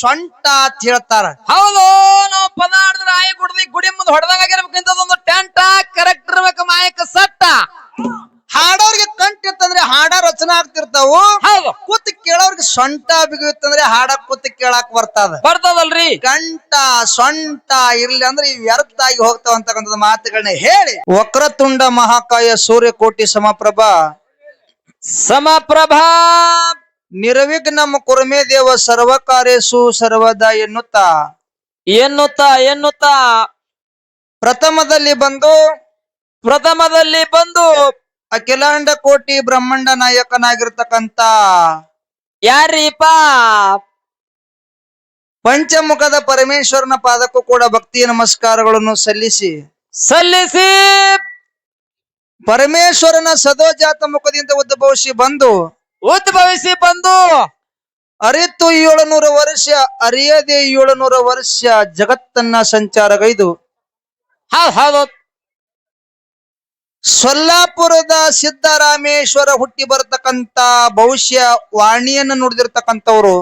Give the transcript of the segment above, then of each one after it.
ಸೊಂಟ ಅಂತ ಹೇಳ್ತಾರ. ಹೌದು ನಾವು ಪದ ಆಡಿದ್ರೆ ಆಯಿ ಕುಡ್ದಿ ಗುಡಿ ಮುಂದೆ ಹೊಡೆದಾಗ ಆಗಿರ್ಬೇಕಂತದೊಂದು ಟೆಂಟ ಕರೆಕ್ಟ್ ಇರ್ಬೇಕು ಮಾಯಕ ಸಟ್ಟ ಹಾಡೋರ್ಗೆ ಕಂಠ ಇತ್ತಂದ್ರೆ ಹಾಡ ರಚನೆ ಆಗ್ತಿರ್ತಾವು. ಹೌದು. ಕೂತ್ ಕೇಳೋರ್ಗೆ ಸೊಂಟ ಬಿಗಿತ್ತಂದ್ರೆ ಹಾಡ ಕೂತ್ ಕೇಳಾಕ್ ಬರ್ತದ. ಬರ್ತದಲ್ರಿ. ಕಂಟ ಸೊಂಟ ಇರ್ಲಿ ಅಂದ್ರೆ ಇವ್ ವ್ಯರ್ಥ ಆಗಿ ಹೋಗ್ತಾವ ಅಂತಕ್ಕಂಥದ್ದು ಮಾತುಗಳನ್ನ ಹೇಳಿ. ವಕ್ರತುಂಡ ಮಹಾಕಾಯ ಸೂರ್ಯಕೋಟಿ ಸಮಪ್ರಭಾ. ಸಮಪ್ರಭಾ ನಿರ್ವಿಘ್ನಂ ಕುರ್ಮೇ ದೇವ ಸರ್ವಕಾರ್ಯಸು ಸರ್ವದ ಎನ್ನುತ್ತಾ. ಎನ್ನುತ್ತಾ ಎನ್ನುತ್ತಾ. ಪ್ರಥಮದಲ್ಲಿ ಬಂದು ಪ್ರಥಮದಲ್ಲಿ ಬಂದು ಅಖಿಲಾಂಡ ಕೋಟಿ ಬ್ರಹ್ಮಾಂಡ ನಾಯಕನಾಗಿರ್ತಕ್ಕಂತ ಯಾರೀಪ ಪಂಚಮುಖದ ಪರಮೇಶ್ವರನ ಪಾದಕ್ಕೂ ಕೂಡ ಭಕ್ತಿ ನಮಸ್ಕಾರಗಳನ್ನು ಸಲ್ಲಿಸಿ. ಸಲ್ಲಿಸಿ. ಪರಮೇಶ್ವರನ ಸದೋಜಾತ ಮುಖದಿಂದ ಉದ್ಭವಿಸಿ ಬಂದು ಉದ್ಭವಿಸಿ ಬಂದು ಅರಿತು ಏಳುನೂರು ವರ್ಷ, ಅರಿಯದೆ ಏಳುನೂರ ವರ್ಷ ಜಗತ್ತನ್ನ ಸಂಚಾರಗೈದು. ಹಾ ಸೊಲ್ಲಾಪುರದ ಸಿದ್ದರಾಮೇಶ್ವರ ಹುಟ್ಟಿ ಬರತಕ್ಕಂತ ಭವಿಷ್ಯ ವಾಣಿಯನ್ನು ನುಡಿದಿರ್ತಕ್ಕಂಥವ್ರು.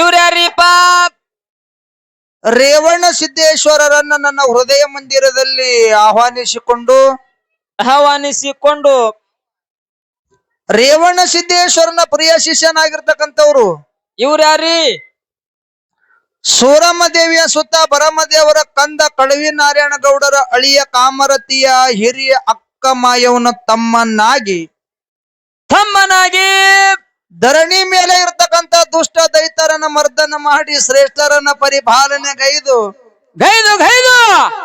ಇವ್ರ್ಯಾರೀಪ ರೇವಣ್ಣ ರೇವಣ ಸಿದ್ದೇಶ್ವರರನ್ನ ನನ್ನ ಹೃದಯ ಮಂದಿರದಲ್ಲಿ ಆಹ್ವಾನಿಸಿಕೊಂಡು ಆಹ್ವಾನಿಸಿಕೊಂಡು ರೇವಣ ಸಿದ್ದೇಶ್ವರನ ಪ್ರಿಯ ಶಿಷ್ಯನಾಗಿರ್ತಕ್ಕಂಥವ್ರು. ಇವ್ರ ಯಾರಿ? ಸೂರಮ್ಮ ದೇವಿಯ ಸುತ್ತ ಬರಮದೇವರ ಕಂದ ಕಳವಿ ನಾರಾಯಣ ಗೌಡರ ಅಳಿಯ ಕಾಮರತಿಯ ಹಿರಿಯ ಅಕ್ಕ ಮಾಯವನ ತಮ್ಮನಾಗಿ ತಮ್ಮನಾಗಿ ಧರಣಿ ಮೇಲೆ ಇರತಕ್ಕಂತ ದುಷ್ಟ ದೈತರನ ಮರ್ದನ ಮಾಡಿ ಶ್ರೇಷ್ಠರನ್ನ ಪರಿಪಾಲನೆ ಗೈದು ಗೈದು!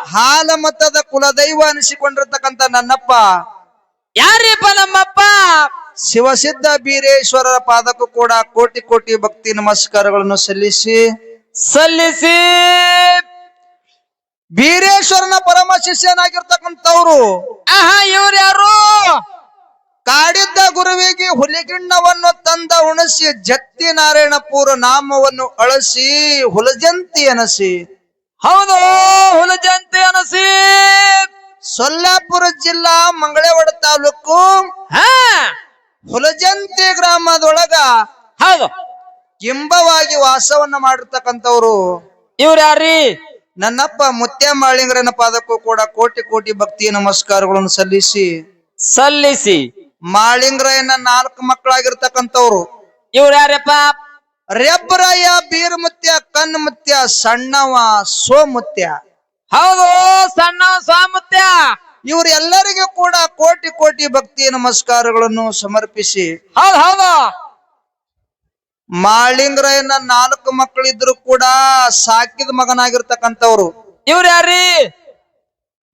ಹಾಲ ಮತದ ಕುಲದೈವ ಅನಿಸಿಕೊಂಡಿರ್ತಕ್ಕಂಥ ನನ್ನಪ್ಪ. ಯಾರೀಪ ನಮ್ಮಪ್ಪ? ಶಿವಸಿದ್ಧ ಬೀರೇಶ್ವರರ ಪಾದಕ್ಕೂ ಕೂಡ ಕೋಟಿ ಕೋಟಿ ಭಕ್ತಿ ನಮಸ್ಕಾರಗಳನ್ನು ಸಲ್ಲಿಸಿ. ಸಲ್ಲಿಸಿ. ಬೀರೇಶ್ವರನ ಪರಮ ಶಿಷ್ಯನಾಗಿರ್ತಕ್ಕಂಥವ್ರು. ಆಹಾ ಇವ್ರ್ಯಾರು ಕಾಡಿದ್ದ ಗುರುವಿಗೆ ಹುಲಿಗಿಣ್ಣವನ್ನು ತಂದ ಉಣಸಿ ಜತ್ತಿ ನಾರಾಯಣಪುರ ನಾಮವನ್ನು ಅಳಸಿ ಹುಲಜಂತಿ ಅನಸಿ ಹೌದು ಹುಲಜಂತಿ ಅನಸಿ ಸೊಲ್ಲಾಪುರ ಜಿಲ್ಲಾ ಮಂಗಳವಾಡ ತಾಲೂಕು ಹಾ. ಹುಲಜಂತಿ ಗ್ರಾಮದೊಳಗ ಹೌದು. ಕಿಂಬವಾಗಿ ವಾಸವನ್ನ ಮಾಡಿರ್ತಕ್ಕಂಥವ್ರು ಇವ್ರ ಯಾರಿ ನನ್ನಪ್ಪ ಮುತ್ಯ ಮಾಳಿಂಗರನ ಪಾದಕ್ಕೂ ಕೂಡ ಕೋಟಿ ಕೋಟಿ ಭಕ್ತಿ ನಮಸ್ಕಾರಗಳನ್ನು ಸಲ್ಲಿಸಿ ಸಲ್ಲಿಸಿ. ಮಾಳಿಂಗರಾಯನ ನಾಲ್ಕು ಮಕ್ಕಳಾಗಿರ್ತಕ್ಕಂಥವ್ರು. ಇವ್ರ ಯಾರಪ್ಪ? ರೆಬ್ರಯ್ಯ ಬೀರ್ ಮುತ್ಯ ಕಣ್ ಮುತ್ಯ ಸಣ್ಣವ ಸೋಮುತ್ಯ. ಹೌದು ಸಣ್ಣ ಕೋಟಿ ಭಕ್ತಿ ನಮಸ್ಕಾರಗಳನ್ನು ಸಮರ್ಪಿಸಿ ಹೌದು ಹೌದು. ಮಾಳಿಂಗರಾಯನ ನಾಲ್ಕು ಮಕ್ಕಳಿದ್ರು ಕೂಡ ಸಾಕಿದ ಮಗನಾಗಿರ್ತಕ್ಕಂಥವ್ರು. ಇವ್ರ ಯಾರಿ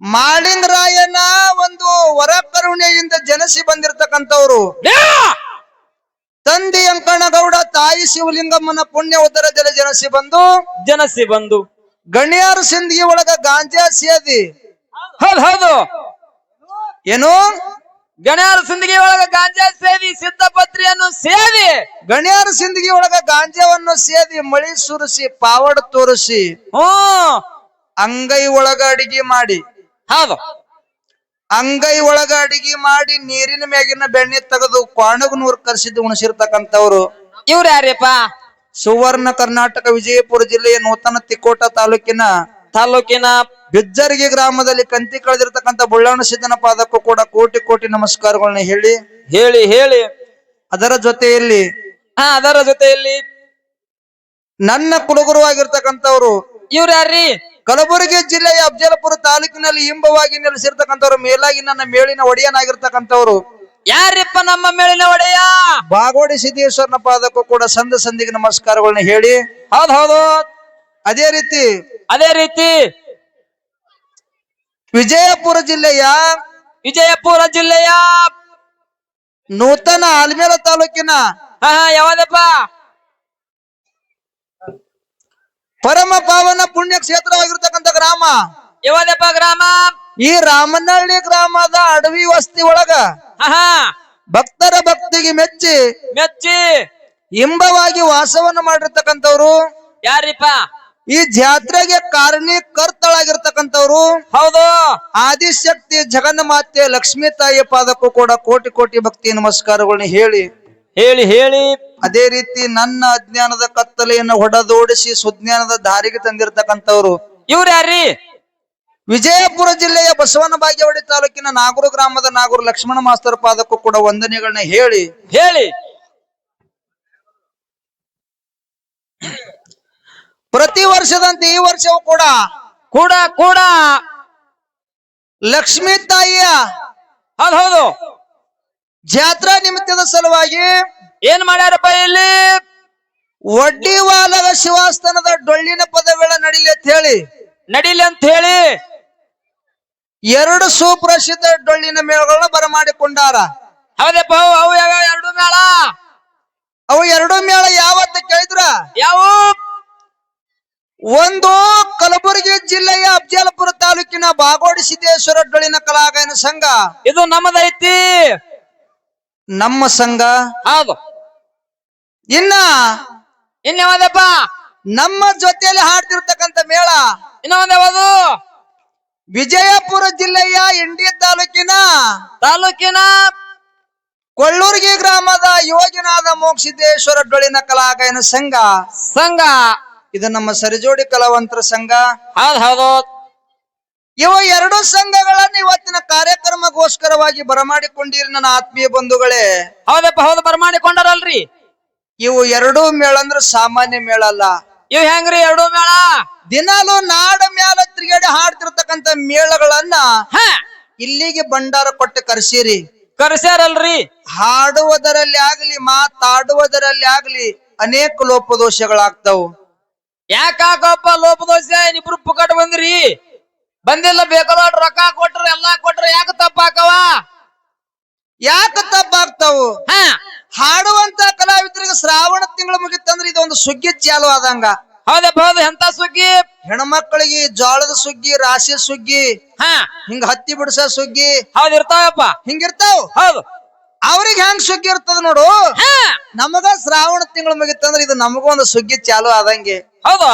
ಮಾಳಿಂಗರಾಯನ ಒಂದು ವರ ಕರುಣೆಯಿಂದ ಜನಿಸಿ ಬಂದಿರತಕ್ಕಂಥವ್ರು. ತಂದೆ ಅಂಕಣಗೌಡ ತಾಯಿ ಶಿವಲಿಂಗಮ್ಮನ ಪುಣ್ಯ ಉದರದಲ್ಲಿ ಜನಸಿ ಬಂದು ಜನಸಿ ಬಂದು. ಗಣ್ಯಾರ ಸಿಂದಗಿ ಒಳಗ ಗಾಂಜಾ ಸೇದಿ. ಹೌದು ಹೌದು. ಏನು? ಗಣ್ಯಾರ ಸಿಂದಗಿ ಒಳಗ ಗಾಂಜಾ ಸೇವಿ ಸಿದ್ಧಪತ್ರಿಯನ್ನು ಸೇವಿ ಗಣ್ಯರ ಸಿಂದಗಿ ಒಳಗ ಗಾಂಜಾವನ್ನು ಸೇದಿ ಮಳಿ ಸುರಿಸಿ ಪಾವಡ ತೋರಿಸಿ ಹ್ಮ್ ಅಂಗೈ ಒಳಗ ಅಡಿಗೆ ಮಾಡಿ. ಹೌದು. ಅಂಗೈ ಒಳಗ ಅಡಿಗೆ ಮಾಡಿ ನೀರಿನ ಮ್ಯಾಗಿನ ಬೆಣ್ಣೆ ತೆಗೆದು ಕ್ವಾಣಗನೂರ್ ಕರೆಸಿದ್ದು ಉಣಸಿರ್ತಕ್ಕಂಥವ್ರು. ಇವ್ರ ಯಾರ್ಯಪ್ಪ? ಸುವರ್ಣ ಕರ್ನಾಟಕ ವಿಜಯಪುರ ಜಿಲ್ಲೆಯ ನೂತನ ತಿಕೋಟ ತಾಲೂಕಿನ ತಾಲೂಕಿನ ಬಿಜ್ಜರ್ಗಿ ಗ್ರಾಮದಲ್ಲಿ ಕಂತಿ ಕಳೆದಿರ್ತಕ್ಕಂಥ ಬುಳ್ಳಾಣ ಸಿದ್ದನ ಪಾದಕ್ಕೂ ಕೂಡ ಕೋಟಿ ಕೋಟಿ ನಮಸ್ಕಾರಗಳನ್ನ ಹೇಳಿ ಹೇಳಿ ಹೇಳಿ. ಅದರ ಜೊತೆಯಲ್ಲಿ ಹಾ ಅದರ ಜೊತೆಯಲ್ಲಿ ನನ್ನ ಕುಲಗುರು ಆಗಿರ್ತಕ್ಕಂಥವ್ರು ಇವ್ರ ಯಾರ್ರಿ? ಕಲಬುರಗಿ ಜಿಲ್ಲೆಯ ಅಫಜಲಪುರ ತಾಲೂಕಿನಲ್ಲಿ ಹಿಂಬವಾಗಿ ನೆಲೆಸಿರ್ತಕ್ಕಂಥವ್ರು ಮೇಲಾಗಿ ನನ್ನ ಮೇಳಿನ ಒಡೆಯನಾಗಿರ್ತಕ್ಕಂಥವ್ರು. ಯಾರಿಪ್ಪ ನಮ್ಮ ಮೇಲಿನ ಒಡೆಯ? ಬಾಗೋಡಿ ಸಿದ್ದೇಶ್ವರನ ಪಾದಕ್ಕೂ ಕೂಡ ಸಂದ ಸಂದಿಗೆ ನಮಸ್ಕಾರಗಳನ್ನ ಹೇಳಿ. ಹೌದ್ ಹೌದು. ಅದೇ ರೀತಿ ಅದೇ ರೀತಿ. ವಿಜಯಪುರ ಜಿಲ್ಲೆಯ ವಿಜಯಪುರ ಜಿಲ್ಲೆಯ ನೂತನ ಆಲ್ಮೇಲ ತಾಲೂಕಿನ ಹಾ ಯಾವ್ದಪ್ಪ? ಪರಮ ಪಾವನ ಪುಣ್ಯ ಕ್ಷೇತ್ರವಾಗಿರ್ತಕ್ಕಂಥ ಗ್ರಾಮ. ಯಾವ್ದಪ್ಪ ಗ್ರಾಮ? ಈ ರಾಮನಹಳ್ಳಿ ಗ್ರಾಮದ ಅಡವಿ ವಸ್ತಿ ಒಳಗ ಭಕ್ತರ ಭಕ್ತಿಗೆ ಮೆಚ್ಚಿ ಮೆಚ್ಚಿ. ಹಿಂಬವಾಗಿ ವಾಸವನ್ನ ಮಾಡಿರ್ತಕ್ಕಂಥವ್ರು. ಯಾರಿಪ್ಪ? ಈ ಜಾತ್ರೆಗೆ ಕಾರಣೀಕರ್ತಳಾಗಿರ್ತಕ್ಕಂಥವ್ರು ಹೌದು. ಆದಿಶಕ್ತಿ ಜಗನ್ಮಾತೆ ಲಕ್ಷ್ಮೀ ತಾಯಿಯ ಪಾದಕ್ಕೂ ಕೂಡ ಕೋಟಿ ಕೋಟಿ ಭಕ್ತಿ ನಮಸ್ಕಾರಗಳನ್ನ ಹೇಳಿ ಹೇಳಿ ಹೇಳಿ. ಅದೇ ರೀತಿ ನನ್ನ ಅಜ್ಞಾನದ ಕತ್ತಲೆಯನ್ನು ಹೊಡೆದೋಡಿಸಿ ಸುಜ್ಞಾನದ ದಾರಿಗೆ ತಂದಿರತಕ್ಕಂಥವ್ರು. ಇವ್ರ ಯಾರ್ರಿ? ವಿಜಯಪುರ ಜಿಲ್ಲೆಯ ಬಸವನ ಬಾಗೇವಾಡಿ ತಾಲೂಕಿನ ನಾಗೂರು ಗ್ರಾಮದ ನಾಗೂರು ಲಕ್ಷ್ಮಣ ಮಾಸ್ತರ ಪಾದಕ್ಕೂ ಕೂಡ ವಂದನೆಗಳನ್ನ ಹೇಳಿ. ಹೇಳಿ. ಪ್ರತಿ ವರ್ಷದಂತೆ ಈ ವರ್ಷವೂ ಕೂಡ ಕೂಡ ಕೂಡ ಲಕ್ಷ್ಮೀ ತಾಯಿಯ ಹೌದ್ ಹೌದು ಜಾತ್ರಾ ನಿಮಿತ್ತದ ಸಲುವಾಗಿ ಏನ್ ಮಾಡ್ಯಾರಪ್ಪ ಇಲ್ಲಿ? ಒಡ್ಡಿವಾಲದ ಶಿವಾಸ್ತನದ ಡೊಳ್ಳಿನ ಪದಗಳ ನಡಿಲಿ ಅಂತ ಹೇಳಿ ನಡಿಲಿ ಅಂತ ಹೇಳಿ ಎರಡು ಸುಪ್ರಸಿದ್ಧ ಡೊಳ್ಳಿನ ಮೇಳಗಳನ್ನ ಬರಮಾಡಿಕೊಂಡಾರ ಹೌದಪ್ಪ ಅವು ಅವು ಯಾವ ಎರಡು ಮೇಳ? ಅವು ಎರಡು ಮೇಳ ಯಾವತ್ತ ಕೇಳಿದ್ರ? ಯಾವ? ಒಂದು ಕಲಬುರಗಿ ಜಿಲ್ಲೆಯ ಅಫಜಲಪುರ ತಾಲೂಕಿನ ಬಾಗೋಡಿ ಸಿದ್ದೇಶ್ವರ ಡೊಳಿನ ಕಲಾಗಾಯನ ಸಂಘ. ಇದು ನಮ್ಮದೈತಿ ನಮ್ಮ ಸಂಘ. ಹೌದು. ಇನ್ನ ಇನ್ ಯಾವ್ದಪ್ಪ? ನಮ್ಮ ಜೊತೆಯಲ್ಲಿ ಹಾಡ್ತಿರ್ತಕ್ಕಂಥ ಮೇಳ. ಇನ್ನ ಒಂದ್ ಯಾವುದು? ವಿಜಯಪುರ ಜಿಲ್ಲೆಯ ಇಂಡಿ ತಾಲೂಕಿನ ತಾಲೂಕಿನ ಕೊಳ್ಳೂರ್ಗಿ ಗ್ರಾಮದ ಯೋಜನಾದ ಮೋಕ್ಷಿದ್ದೇಶ್ವರ ಡೊಳಿನ ಕಲಾಗಾಯನ ಸಂಘ. ಸಂಘ. ಇದು ನಮ್ಮ ಸರಿಜೋಡಿ ಕಲಾವಂತರ ಸಂಘ. ಹೌದ್ ಹೌದು. ಇವ ಎರಡು ಸಂಘಗಳನ್ನ ಇವತ್ತಿನ ಕಾರ್ಯಕ್ರಮಗೋಸ್ಕರವಾಗಿ ಬರಮಾಡಿಕೊಂಡಿರಿ ನನ್ನ ಆತ್ಮೀಯ ಬಂಧುಗಳೇ. ಹೌದಪ್ಪ ಹೌದು ಬರಮಾಡಿಕೊಂಡಾರಲ್ರಿ. ಇವು ಎರಡೂ ಮೇಳ ಅಂದ್ರೆ ಸಾಮಾನ್ಯ ಮೇಳ ಅಲ್ಲ. ಇವ್ ಹೆಂಗ್ರಿ ಎರಡು ಮೇಳ? ದಿನಾಲು ನಾಡ ಮ್ಯಾಲ ತಿರುಗಾಡಿ ಹಾಡ್ತಿರ್ತಕ್ಕಂತ ಮೇಳಗಳನ್ನ ಹ. ಇಲ್ಲಿಗೆ ಭಂಡಾರ ಕೊಟ್ಟು ಕರೆಸಿರಿ. ಕರ್ಸ್ಯಾರಲ್ರಿ. ಹಾಡುವುದರಲ್ಲಿ ಆಗ್ಲಿ ಮಾತಾಡುವುದರಲ್ಲಿ ಆಗ್ಲಿ ಅನೇಕ ಲೋಪದೋಷಗಳಾಗ್ತಾವು. ಯಾಕಾಕಪ್ಪ ಲೋಪದೋಷ ಇಬ್ರು ಪುಕಟ್ ಬಂದ್ರಿ. ಬಂದಿಲ್ಲ ಬೇಕಲ್ಲ ರೊಕ್ಕ ಕೊಟ್ರ ಎಲ್ಲಾ ಕೊಟ್ರ ಯಾಕ ತಪ್ಪಾಕವ? ಯಾಕ ತಪ್ಪಾಗ್ತಾವು? ಹಾ. ಹಾಡುವಂತ ಕಲಾವಿದರಿಗೆ ಶ್ರಾವಣ ತಿಂಗಳು ಮುಗಿತಂದ್ರೆ ಇದೊಂದು ಸುಗ್ಗಿ ಚಾಲು ಆದಂಗ. ಹೌದಪ್ಪ ಹೌದು ಎಂತ ಸುಗ್ಗಿ? ಹೆಣ್ಮಕ್ಳಿಗೆ ಜೋಳದ ಸುಗ್ಗಿ ರಾಶಿ ಸುಗ್ಗಿ ಹಾ. ಹಿಂಗ ಹತ್ತಿ ಬಿಡಿಸ ಸುಗ್ಗಿ ಹೌದ್ ಇರ್ತಾವಪ್ಪ. ಹಿಂಗಿರ್ತಾವ್? ಹೌದು. ಅವ್ರಿಗೆ ಹೆಂಗ್ ಸುಗ್ಗಿ ಇರ್ತದ ನೋಡು? ನಮಗ ಶ್ರಾವಣ ತಿಂಗಳು ಮುಗಿತಂದ್ರ ಇದು ನಮಗೂ ಒಂದು ಸುಗ್ಗಿ ಚಾಲು ಆದಂಗೆ. ಹೌದಾ.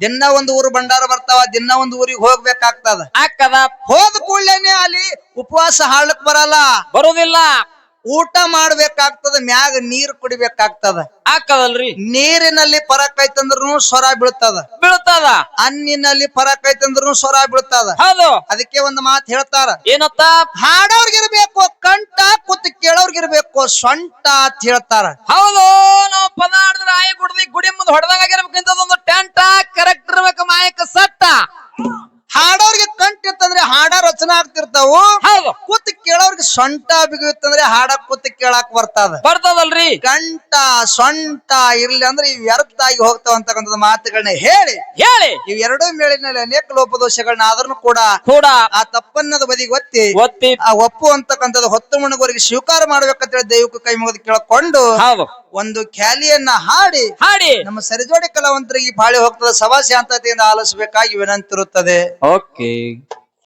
ದಿನ ಒಂದು ಊರು ಭಂಡಾರ ಬರ್ತಾವ ದಿನ ಒಂದು ಊರಿಗೆ ಹೋಗ್ಬೇಕಾಗ್ತದ. ಹೋದ ಕೂಡ್ಲೇನೆ ಅಲ್ಲಿ ಉಪವಾಸ ಹಾಳಕ್ ಬರಲ್ಲ. ಬರುದಿಲ್ಲ. ಊಟ ಮಾಡ್ಬೇಕಾಗ್ತದ ಮ್ಯಾಗ ನೀರ್ ಕುಡಿಬೇಕಾಗ್ತದ. ಆಕದಲ್ರಿ ನೀರಿನಲ್ಲಿ ಫರಕ್ ಐತಂದ್ರೂ ಸ್ವರ ಬೀಳ್ತದ. ಬೀಳ್ತದ. ಅನ್ನಿನಲ್ಲಿ ಫರಕ್ ಐತಂದ್ರೂ ಸ್ವರ ಬೀಳ್ತದ. ಹೌದು. ಅದಕ್ಕೆ ಒಂದು ಮಾತು ಹೇಳ್ತಾರ. ಏನತ್ತ? ಹಾಡೋರ್ಗಿರ್ಬೇಕು ಕಂಟ ಕುತ್ ಕೇಳೋರ್ಗಿರ್ಬೇಕು ಸೊಂಟ ಅಂತ ಹೇಳ್ತಾರ. ಹೌದು ನಾವು ಪದ ಆಡಿದ್ರೆ ಆಯಿ ಗುಡಿ ಮುಂದೆ ಹೊಡೆದಾಗ ಆಗಿರ್ಬೇಕಂತದೊಂದು ಟೆಂಟ ಕರೆಕ್ಟ್ ಇರ್ಬೇಕು ಮಾಯಕ ಸಟ್ಟ ಹಾಡೋರ್ಗೆ ಕಂಠ ಇತ್ತಂದ್ರೆ ಹಾಡ ರಚನೆ ಆಗ್ತಿರ್ತಾವು. ಹೌದು. ಕೂತ್ ಕೇಳೋರ್ಗೆ ಸೊಂಟ ಬಿಗಿತ್ತಂದ್ರೆ ಹಾಡ ಕೂತ್ ಕೇಳಾಕ್ ಬರ್ತದ. ಬರ್ತದಲ್ರಿ. ಗಂಟ ಸೊಂಟ ಇರ್ಲಿ ಅಂದ್ರೆ ಇವ್ ವ್ಯರ್ಥ ಆಗಿ ಹೋಗ್ತಾವ ಅಂತಕ್ಕಂಥದ್ದು ಮಾತುಗಳನ್ನ ಹೇಳಿ. ಹೇಳಿ. ಇವ್ ಎರಡೂ ಮೇಳಿನಲ್ಲಿ ಅನೇಕ ಲೋಪದೋಷಗಳನ್ನ ಆದ್ರೂ ಕೂಡ ಕೂಡ ಆ ತಪ್ಪನ್ನದ ಬದಿಗೆ ಒತ್ತಿ ಒತ್ತಿ. ಆ ಒಪ್ಪು ಅಂತಕ್ಕಂಥದ್ದು ಹೊತ್ತು ಮಣಗೋರಿಗೆ ಸ್ವೀಕಾರ ಮಾಡ್ಬೇಕಂತೇಳಿ ದೈವಕ್ಕೆ ಕೈ ಮುಗಿದು ಕೇಳಕೊಂಡು ಒಂದು ಖ್ಯಾಲಿಯನ್ನ ಹಾಡಿ. ಹಾಡಿ. ನಮ್ಮ ಸರಿಜೋಡಿ ಕಲಾವಂತರಿಗೆ ಬಾಳಿ ಬಾಳೆ ಹೋಗ್ತದ ಸಭಾ ಶಾಂತತೆಯಿಂದ ಆಲಿಸಬೇಕಾಗಿ ವಿನಂತಿರುತ್ತದೆ. ಓಕೆ.